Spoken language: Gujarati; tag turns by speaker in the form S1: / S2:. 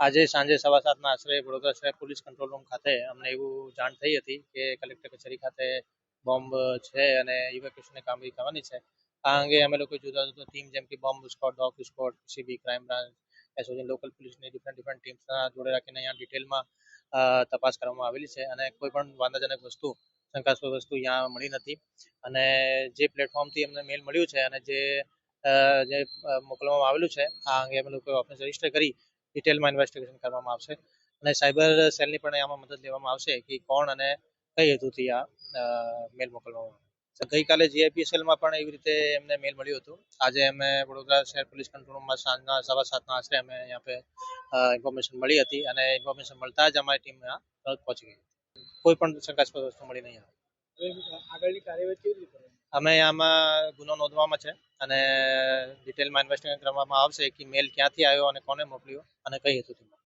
S1: આજે સાંજે સવા સાતના આશરે વડોદરા શહેર પોલીસ કંટ્રોલ રૂમ ખાતે અમને એવું જાણ થઈ હતી કે કલેક્ટર કચેરી ખાતે બોમ્બ છે અને ઇવેક્યુએશનની કામગીરી કરવાની છે. આ અંગે અમે લોકો જુદા જુદા ટીમ જેમ કે bomb squad dog squad CB crime branch SOG local પોલીસની ડિફરન્ટ ડિફરન્ટ ટીમ્સના જોડે રાખીને અહીંયા ડિટેલમાં તપાસ કરવામાં આવેલી છે અને કોઈ પણ વાંધાજનક વસ્તુ, શંકાસ્પદ વસ્તુ અહીંયા મળી નથી. અને જે પ્લેટફોર્મથી અમને મેલ મળ્યું છે અને જે જે મોકલવામાં આવેલું છે, આ અંગે અમે લોકો ઓફિસ રજિસ્ટર કરી ડિટેલમાં ઇન્વેસ્ટિગેશન કરવામાં આવશે અને સાયબર સેલની પણ આમાં મદદ લેવામાં આવશે કે કોણ અને કઈ હેતુથી આ મેલ મોકલવામાં આવ્યો ગઈકાલે જીઆઈપીએસએલમાં પણ એવી રીતે એમને મેલ મળ્યું હતું આજે અમે વડોદરા શહેર પોલીસ કંટ્રોલ રૂમમાં સાંજના સવા સાતના આશરે અમે અહીંયા પે ઇન્ફોર્મેશન મળી હતી અને ઇન્ફોર્મેશન મળતા જ અમારી ટીમ તરત પહોંચી ગઈ કોઈ પણ શંકાસ્પદ વસ્તુ મળી નહીં આવે.
S2: આગળની કાર્યવાહી કેવી રીતે?
S1: અમે આમાં ગુનો નોંધવામાં છે અને ડિટેલમાં ઇન્વેસ્ટિગેશન કરવામાં આવશે કે મેલ ક્યાંથી આવ્યો અને કોને મોકલ્યો અને કઈ હેતુથી.